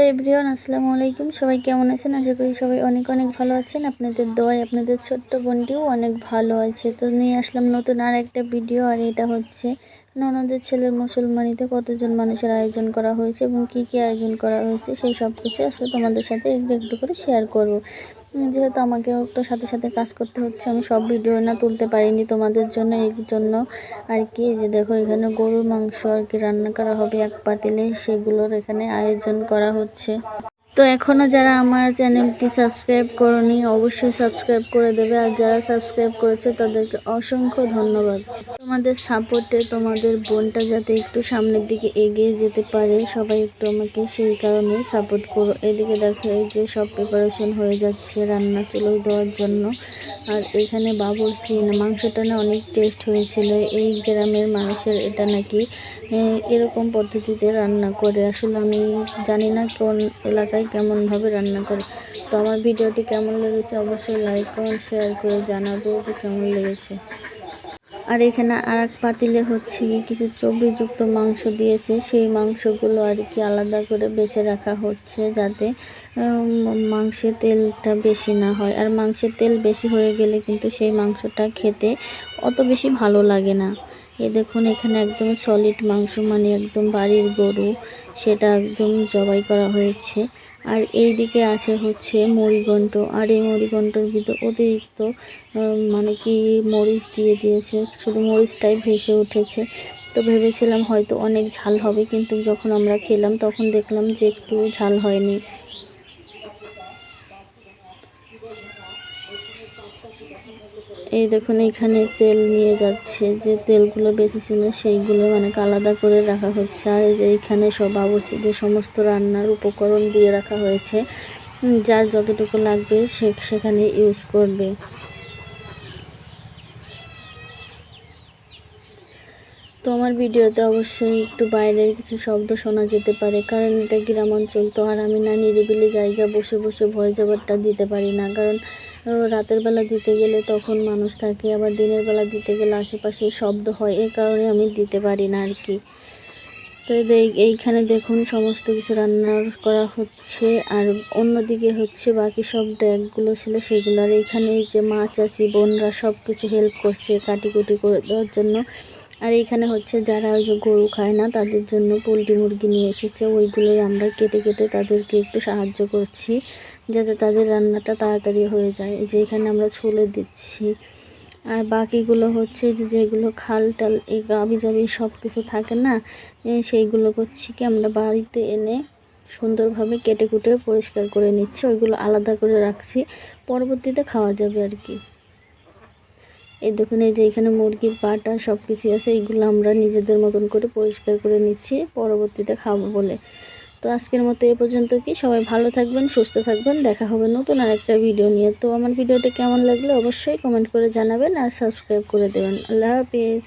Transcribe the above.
Hello everyone, আসসালামু আলাইকুম। সবাই কেমন আছেন? আশা করি সবাই অনেক অনেক ভালো আছেন। আপনাদের দোয়ায় আপনাদের ছোট্ট বোনটিও অনেক ভালো আছে। তো নিয়ে আসলাম নতুন আর একটা ভিডিও, আর এটা হচ্ছে ননদের ছেলের মুসলমানিতে কতজন মানুষের আয়োজন করা হয়েছে এবং কি কি আয়োজন করা হয়েছে, সেই সব কিছু আসলে তোমাদের সাথে একটু একটু করে শেয়ার করব। যেহেতু আমাকেও তো সাথে সাথে কাজ করতে হচ্ছে, আমি সব ভিডিও না তুলতে পারিনি তোমাদের জন্য এই জন্য। আর কি যে দেখো, এখানে গরুর মাংস আর কি রান্না করা হবে, এক পাতিলে সেগুলোর এখানে আয়োজন করা হচ্ছে। তো এখনও যারা আমার চ্যানেলটি সাবস্ক্রাইব করনি, অবশ্যই সাবস্ক্রাইব করে দেবে। আর যারা সাবস্ক্রাইব করেছে, তাদেরকে অসংখ্য ধন্যবাদ। তোমাদের সাপোর্টে তোমাদের বোনটা যাতে একটু সামনের দিকে এগিয়ে যেতে পারে, সবাই একটু আমাকে সেই কারণে সাপোর্ট করো। এদিকে দেখো, এই যে সব প্রিপারেশন হয়ে যাচ্ছে, রান্না চুলোই দেওয়ার জন্য। আর এখানে বাবুর সিন মাংসটা না অনেক টেস্ট হয়েছিল। এই গ্রামের মানুষের এটা নাকি এরকম পদ্ধতিতে রান্না করে। আসলে আমি জানি না কোন এলাকায় কেমনভাবে রান্না করে। তো আমার ভিডিওটি কেমন লেগেছে অবশ্যই লাইক কমেন্ট শেয়ার করে জানাবে যে কেমন লেগেছে। আর এখানে আর এক পাতিলে হচ্ছে কি কিছু চর্বিযুক্ত মাংস দিয়েছে। সেই মাংসগুলো আর কি আলাদা করে বেছে রাখা হচ্ছে যাতে মাংসের তেলটা বেশি না হয়। আর মাংসের তেল বেশি হয়ে গেলে কিন্তু সেই মাংসটা খেতে অত বেশি ভালো লাগে না। এ দেখুন, এখানে একদম সলিড মাংস মানে একদম বাড়ির গরু, সেটা একদম জবাই করা হয়েছে। আর এই দিকে আছে হচ্ছে মরিগণ্ড আর এই মরিগণ্ডর ভিতর অতিরিক্ত মানে কি মরিচ দিয়ে দিয়েছে, শুধু মরিচটাই ভেসে উঠেছে। তো ভেবেছিলাম হয়তো অনেক ঝাল হবে, কিন্তু যখন আমরা খেলাম তখন দেখলাম যে একটু ঝাল হয়নি। এই দেখুন, এখানে তেল নিয়ে যাচ্ছে। যে তেলগুলো বেশি ছিল, সেইগুলো মানে আলাদা করে রাখা হচ্ছে। আর এই যে এখানে সব অবস্থিত সমস্ত রান্নার উপকরণ দিয়ে রাখা হয়েছে। যার যতটুকু লাগবে সে সেখানে ইউজ করবে। তো আমার ভিডিওতে অবশ্যই একটু বাইরের কিছু শব্দ শোনা যেতে পারে, কারণ এটা গ্রাম অঞ্চল তো আর আমি না নিরিবিলি জায়গা বসে বসে ভয় যাবারটা দিতে পারি না। কারণ রাতের বেলা দিতে গেলে তখন মানুষ থাকে, আবার দিনের বেলা দিতে গেলে আশেপাশে শব্দ হয় এই কারণে আমি দিতে পারি না আর কি। তো এইখানে দেখুন সমস্ত কিছু রান্না করা হচ্ছে, আর অন্যদিকে হচ্ছে বাকি সব ড্যাগগুলো ছিল সেগুলো। আর এইখানে যে মাছ আছি বোনরা সব কিছু হেল্প করছে কাটিকুটি করে দেওয়ার জন্য। আর এইখানে হচ্ছে যারা ওই যে গরু খায় না, তাদের জন্য পোলট্রি মুরগি নিয়ে এসেছে। ওইগুলোই আমরা কেটে কেটে তাদেরকে একটু সাহায্য করছি, যাতে তাদের রান্নাটা তাড়াতাড়ি হয়ে যায়। যে এখানে আমরা ছুলে দিচ্ছি। আর বাকিগুলো হচ্ছে যে যেগুলো খাল টাল, এই গাবি জাবি সব কিছু থাকে না সেইগুলো করছি কি আমরা বাড়িতে এনে সুন্দরভাবে কেটে কুটে পরিষ্কার করে নিচ্ছি। ওইগুলো আলাদা করে রাখছি। পরবর্তীতে খাওয়া যাবে আর কি। এই দেখুন, এই যে এখানে মুরগির পাটা সব কিছু আছে এইগুলো আমরা নিজেদের মতন করে পরিষ্কার করে নিচ্ছি, পরবর্তীতে খাব বলে। তো আজকের মতো এ পর্যন্ত কি? সবাই ভালো থাকবেন, সুস্থ থাকবেন, দেখা হবে নতুন আর একটা ভিডিও নিয়ে। তো আমার ভিডিওটা কেমন লাগলে অবশ্যই কমেন্ট করে জানাবেন আর সাবস্ক্রাইব করে দেবেন। আল্লাহ হাফিজ।